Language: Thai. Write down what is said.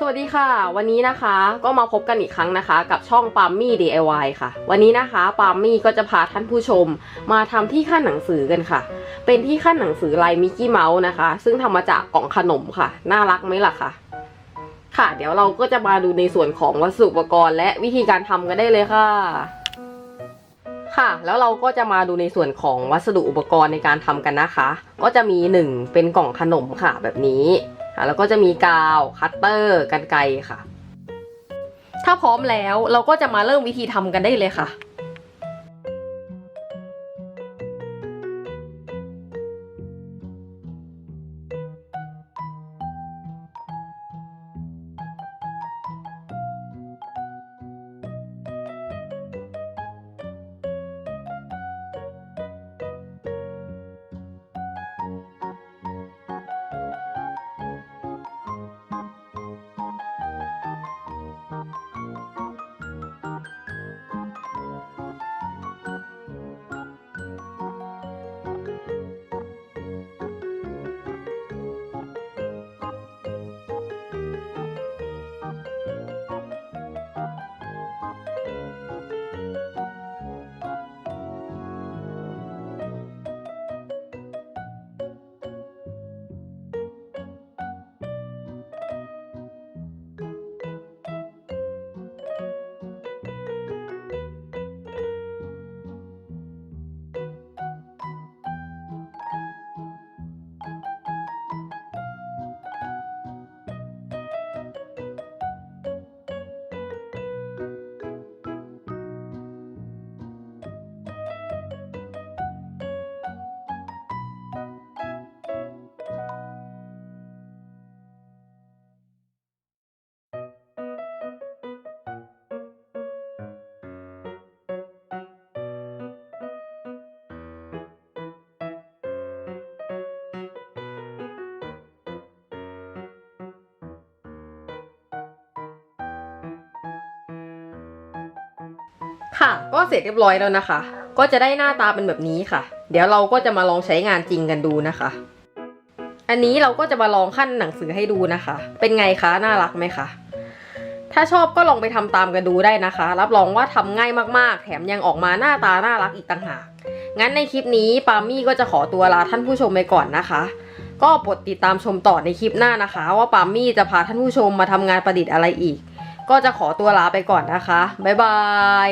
สวัสดีค่ะ วันนี้นะคะก็มาพบกันอีกครั้งนะคะ กับช่องปามมี่ DIY ค่ะ วันนี้นะคะปามมี่ก็จะพาท่านผู้ชม มาทำที่ขั้นหนังสือกันค่ะ เป็นที่ขั้นหนังสือลายมิกกี้เมาส์นะคะ ซึ่งทำมาจากกล่องขนมค่ะ น่ารักไหมล่ะคะค่ะ เดี๋ยวเราก็จะมาดูในส่วนของวัสดุอุปกรณ์ และวิธีการทำกันได้เลยค่ะ ค่ะแล้วเราก็จะมาดูในส่วนของวัสดุอุปกรณ์ในการทำกันนะคะ ก็จะมีหนึ่งเป็นกล่องขนมค่ะ แบบนี้ ค่ะ แล้วก็จะมีกาวคัตเตอร์กันไกค่ะ ถ้าพร้อมแล้วเราก็จะมาเริ่มวิธีทำกันได้เลยค่ะ ค่ะ ก็เสร็จเรียบร้อยแล้วนะคะ ก็จะได้หน้าตาเป็นแบบนี้ค่ะ เดี๋ยวเราก็จะมาลองใช้งานจริงกันดูนะคะ อันนี้เราก็จะมาลองขั้นหนังสือให้ดูนะคะ เป็นไงคะน่ารักไหมคะถ้าชอบก็ลองไปทำตามกันดูได้นะคะ รับรองว่าทำง่ายมากๆ แถมยังออกมาหน้าตาน่ารักอีกต่างหาก งั้นในคลิปนี้ปามี่ก็จะขอตัวลาท่านผู้ชมไปก่อนนะคะ ก็โปรดติดตามชมต่อในคลิปหน้านะคะ ว่าปามมี่จะพาท่านผู้ชมมาทำงานประดิษฐ์อะไรอีก ก็จะขอตัวลาไปก่อนนะคะ บ๊ายบาย